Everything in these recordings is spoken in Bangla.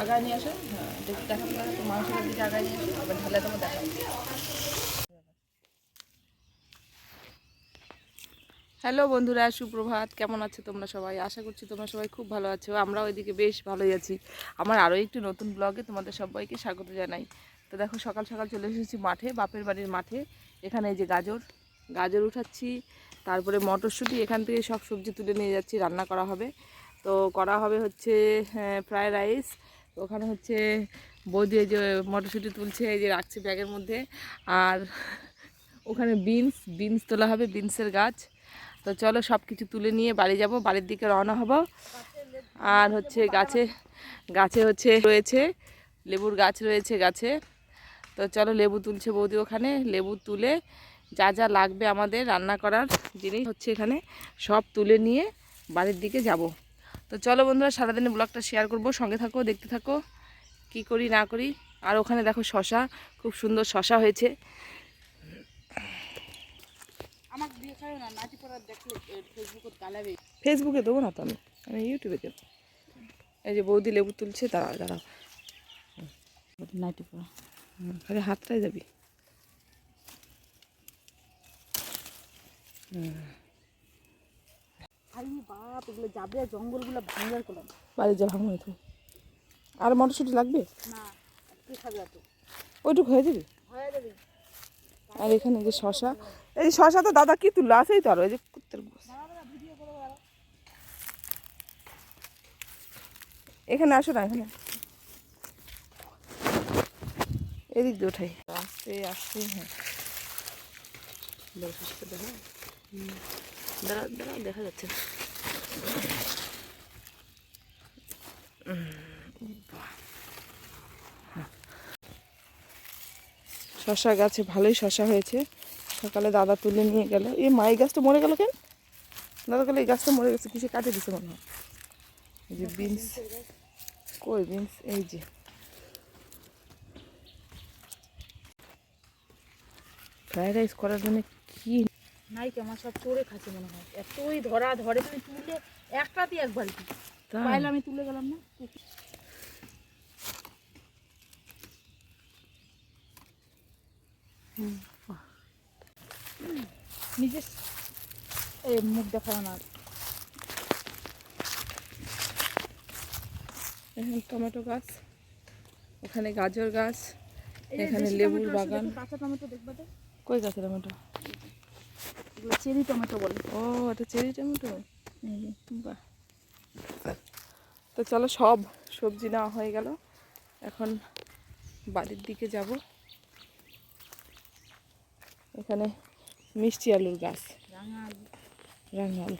আগায় নিয়ে আসো। হ্যাঁ হ্যালো বন্ধুরা, সুপ্রভাত। কেমন আছো তোমরা সবাই? আশা করছি তোমরা সবাই খুব ভালো আছো। আমরা ওইদিকে বেশ ভালোই আছি। আমার আরও একটি নতুন ব্লগে তোমাদের সবাইকে স্বাগত জানাই। তো দেখো, সকাল সকাল চলে এসেছি মাঠে, বাপের বাড়ির মাঠে। এখানে যে গাজর গাজর উঠাচ্ছি। তারপরে মটরশুঁটি, এখান থেকে সব সবজি তুলে নিয়ে যাচ্ছি, রান্না করা হবে। তো করা হবে হচ্ছে ফ্রায়েড রাইস। ওখানে হচ্ছে বৌদি যে মটরশুঁটি তুলছে, এই যে রাখছে ব্যাগের মধ্যে। আর ওখানে বিনস বিনস তোলা হবে, বিনসের গাছ। তো চলো সব কিছু তুলে নিয়ে বাড়ি যাব, বাড়ির দিকে রওনা হব। আর হচ্ছে গাছে গাছে হচ্ছে রয়েছে, লেবুর গাছ রয়েছে গাছে। তো চলো লেবু তুলছে বৌদি ওখানে, লেবু তুলে যা যা লাগবে আমাদের রান্না করার জিনিস হচ্ছে এখানে সব তুলে নিয়ে বাড়ির দিকে যাব। তো চলো বন্ধুরা সারাদিনে ব্লগটা শেয়ার করব। সঙ্গে থাকো দেখতে থাকো কি করি না করি। আর ওখানে দেখো শশা খুব সুন্দর শশা হয়েছে। ফেসবুকে দেবো না তো আমি? আমি ইউটিউবে দেবো। এই যে বৌদি লেবু তুলছে দাঁড়াও দাঁড়াও নাইটি পড়া। খালি হাতটাই যাবি। বাপ এগুলো যাবে জঙ্গলগুলো ভাঙার করলাম বাড়ি যা ভাঙো তো। আর মটরশুঁটি লাগবে? না ওইটুকু হয়ে যাবে? হয়ে যাবে। আর এখানে যে শশা এই শশা তো দাদা কি তুললো? আছেই তো আর ওই যে কুত্তের। এখানে আসো না এখানে। এদিক দিয়ে ওঠাই। আসতে আসতে হ্যাঁ। দেখো। দাঁড়া দাঁড়া, দেখা যাচ্ছে। শশা গাছে ভালোই শশা হয়েছে। সকালে দাদা তুলে নিয়ে গেল। এই মা, এই গাছটা মরে গেল কেন? দাদা গেলে এই গাছটা মরে গেছে, কিসে কাটে দিছে মনে হয়? যে বিনস, কই বিনস? এই যে। ফ্রাইড রাইস করার জন্য কি নাই কি আমার সব চোরে খাচ্ছে মনে হয়। এতই ধরা ধরে তুমি তুলে একটাতেই এক বালতি? পাইলে আমি তুলে গেলাম না? নিজে এই মুখ দেখাও না এখানে টমেটো গাছ ওখানে গাজর গাছ এখানে লেবুর বাগান। কাঁচা টমেটো দেখবে তো? কই গাছে টমেটো? এগুলো চেরি টমেটো বলে। ও এটা চেরি টমেটো? বাহ। তো চলো সব সবজি নেওয়া হয়ে গেল। এখন বাড়ির দিকে যাব। এখানে মিষ্টি আলুর গাছ। রাঙা আলু। রাঙাল।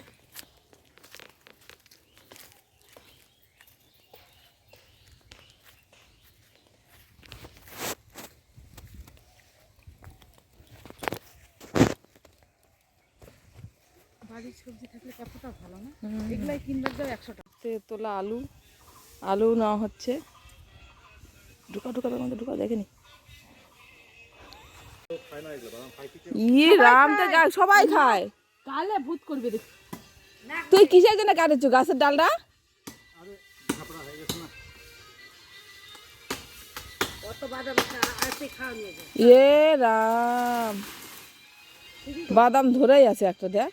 বাড়ির সবজি থাকলে কতটা ভালো না? এগুলাই কিনবে যাও একশো টাকা। তোলা আলু আলু নেওয়া হচ্ছে। ঢুকা ঢুকা তার মধ্যে ঢুকা দেখেনি রাম তো সবাই খায়। কালে ভূত করবে দেখ। তুই কিসের জন্য কাটেছো গাছের ডালটা? এ রাম। বাদাম ধরেই আছে একটা দেখ।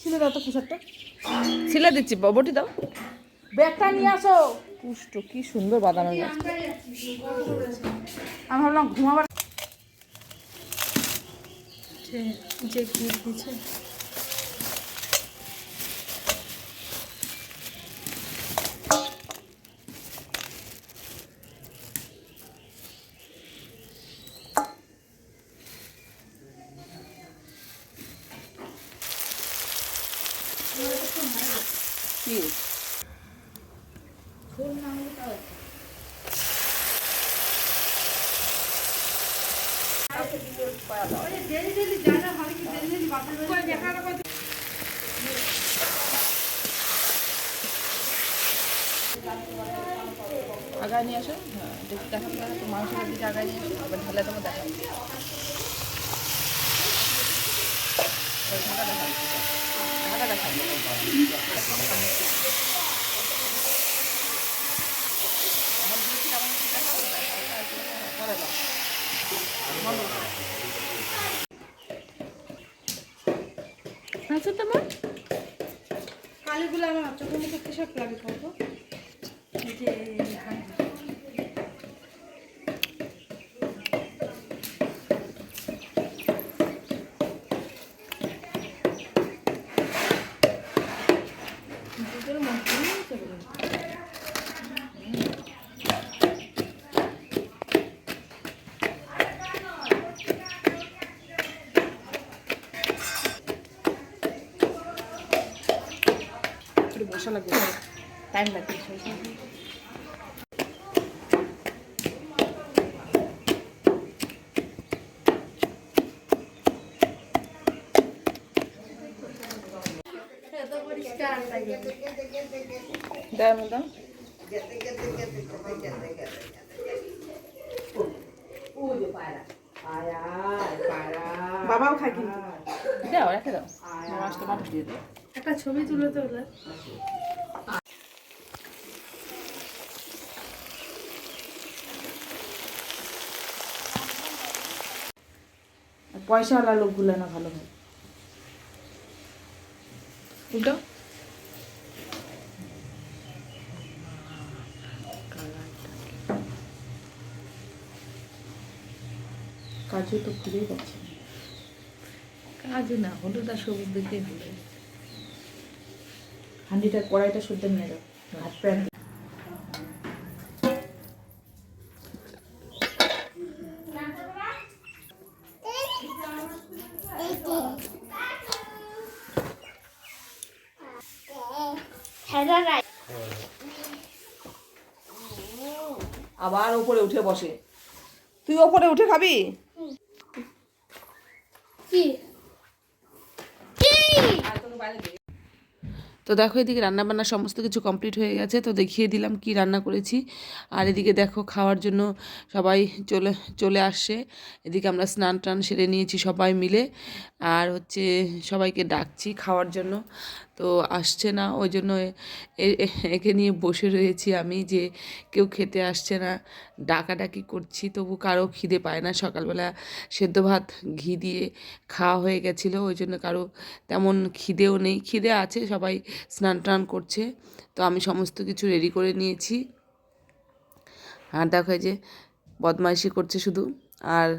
ছিলে দাও তো কুসারটা ছিলে দিচ্ছি বটি দাও। ব্যাগটা নিয়ে আসো। পুষ্ট কি সুন্দর বাদামের গাছ আমি ভাবলাম ঘুমাবার যে গিট দিচ্ছে আগায় নিয়ে আসো। হ্যাঁ দেখি তো মাংসের দিকে আগায় নিয়ে আসো। এবার ঢালে তোমার এবার ঢাকা দেখাও। ঢাকা দেখাও এখন দিয়েছি কেমন হচ্ছে দেখাও পরে দাও আচ্ছা তোমার কালিগুলো আমার চোখে মুখে কৃষক লাগে কত যে একটু লাগবে টাইম লাগবে দাও দাও। বাবাও কিন্তু। দাও রেখে দাও। মাছটা মাছ দিয়ে দাও। একটা ছবি তুলে তো পয়সাওয়ালা লোকগুলো না ভালো হয়। উল্টো? কাজু তো খুবই পাচ্ছে কাজু না হলুদ আর সবুজ দিকেই হলো হান্ডিটা কড়াইটা শুদ্ধ নিয়ে যাও হাত প্যান্ট। আবার উপরে উঠে বসে। তুই ওপরে উঠে খাবি। তো দেখো এদিকে রান্না বান্না সমস্ত কিছু কমপ্লিট হয়ে গেছে তো দেখিয়ে দিলাম কি রান্না করেছি। আর এদিকে দেখো খাওয়ার জন্য সবাই চলে চলে আসছে। এদিকে আমরা স্নান টান সেরে নিয়েছি সবাই মিলে। আর হচ্ছে সবাইকে ডাকছি খাওয়ার জন্য। তো আসছে না। ওই জন্য একে নিয়ে বসে রয়েছি আমি যে কেউ খেতে আসছে না। ডাকাডাকি করছি, তবু কারও খিদে পায় না। সকালবেলা সেদ্ধ ভাত, ঘি দিয়ে খাওয়া হয়ে গেছিল ওই জন্য কারও তেমন খিদেও নেই। খিদে আছে, সবাই স্নান টান করছে, তো আমি সমস্ত কিছু রেডি করে নিয়েছি। আর দেখো যে বদমাইশি করছে শুধু। আর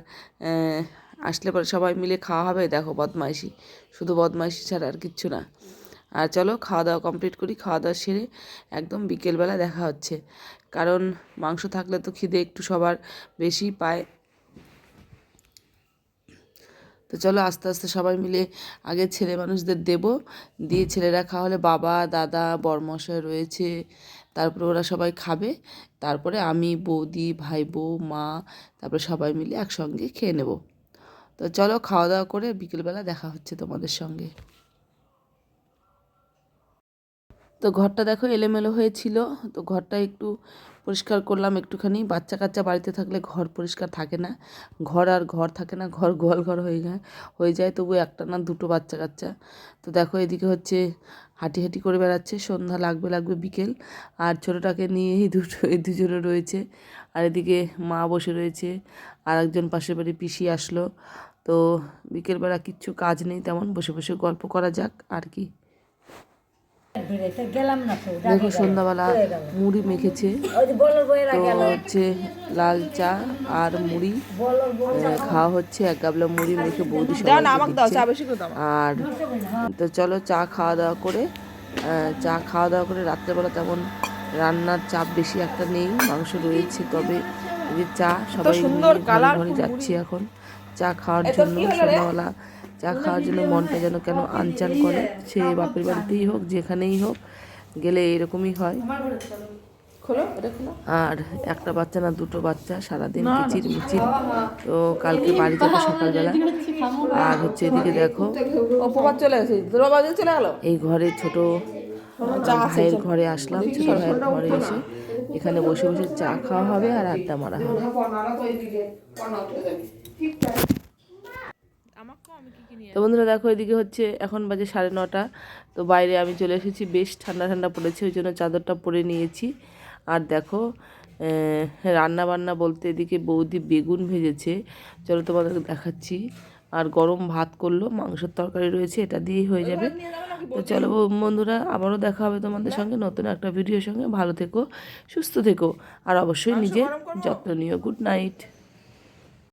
আসলে পরে সবাই মিলে খাওয়া হবে, দেখো বদমাইশি। শুধু বদমাইশি ছাড়া আর কিচ্ছু না। আর চলো খাওয়া দাওয়া কমপ্লিট করি, খাওয়া দাওয়া সেরে একদম বিকেলবেলা দেখা হচ্ছে। কারণ মাংস থাকলে তো খিদে একটু সবার বেশি পায়। তো চলো আস্তে আস্তে সবাই মিলে আগে ছেলে মানুষদের দেব, দিয়ে ছেলেরা খাওয়া হলে বাবা, দাদা, বরমশাই রয়েছে। তারপরে ওরা সবাই খাবে, তারপরে আমি, বৌদি, ভাই বউ, মা, তারপরে সবাই মিলে একসঙ্গে খেয়ে নেব। তো চলো খাওয়া দাওয়া করে বিকেলবেলা দেখা হচ্ছে তোমাদের সঙ্গে। তো ঘরটা দেখো এলোমেলো হয়েছিল। তো ঘরটা একটু পরিষ্কার করলাম একটুখানি। বাচ্চা কাচ্চা বাড়িতে থাকলে ঘর পরিষ্কার থাকে না। ঘর আর ঘর থাকে না, ঘর গোয়াল ঘর হয়ে যায় হয়ে যায়। তবু একটা না দুটো বাচ্চা কাচ্চা। তো দেখো এদিকে হচ্ছে হাঁটি হাঁটি করে বেড়াচ্ছে, সন্ধ্যা লাগবে লাগবে বিকেল। আর ছোটোটাকে নিয়ে এই দুটো, এই দুজনে রয়েছে। আর এদিকে মা বসে রয়েছে। আর একজন পাশের বাড়ি পিসি আসলো। তো বিকেলবেলা কিচ্ছু কাজ নেই, তেমন বসে বসে গল্প করা যাক। আর কি দেখো সন্ধ্যাবেলা মুড়ি মেখেছে। তো হচ্ছে লাল চা আর মুড়ি। খাওয়া হচ্ছে এক গাবলা মুড়ি মেখে বৌদি আর তো চলো চা খাওয়া দাওয়া করে চা খাওয়া দাওয়া করে রাত্রেবেলা তেমন রান্নার চাপ বেশি একটা নেই মাংস রয়েছে তবে এই যে চা সবাই ঘরে যাচ্ছি এখন চা খাওয়ার জন্য? সন্ধ্যাবেলা। চা খাওয়ার জন্য মনটা যেন কেন আনচান করে সে বাপের বাড়িতেই হোক যেখানেই হোক গেলে এরকমই হয়। আর একটা বাচ্চা না দুটো বাচ্চা সারাদিন কিচির মিচির। তো কালকে বাড়ি যাব সকালবেলা। আর হচ্ছে এদিকে দেখো এই ঘরে ছোট ভাইয়ের ঘরে আসলাম ছোট ভাইয়ের ঘরে এসে এখানে বসে বসে চা খাওয়া হবে আর আড্ডা মারা হবে। তো বন্ধুরা দেখো এদিকে হচ্ছে এখন বাজে সাড়ে নটা। তো বাইরে আমি চলে এসেছি বেশ ঠান্ডা ঠান্ডা পড়েছে ওই জন্য চাদরটা পরে নিয়েছি। আর দেখো রান্না বান্না বলতে এদিকে বৌদি বেগুন ভেজেছে। চলো তোমাদের দেখাচ্ছি। আর গরম ভাত করল মাংসের তরকারি রয়েছে এটা দিয়েই হয়ে যাবে। তো চলো বন্ধুরা আবারও দেখা হবে তোমাদের সঙ্গে নতুন একটা ভিডিওর সঙ্গে। ভালো থেকো সুস্থ থেকো আর অবশ্যই নিজের যত্ন নিও। Good night.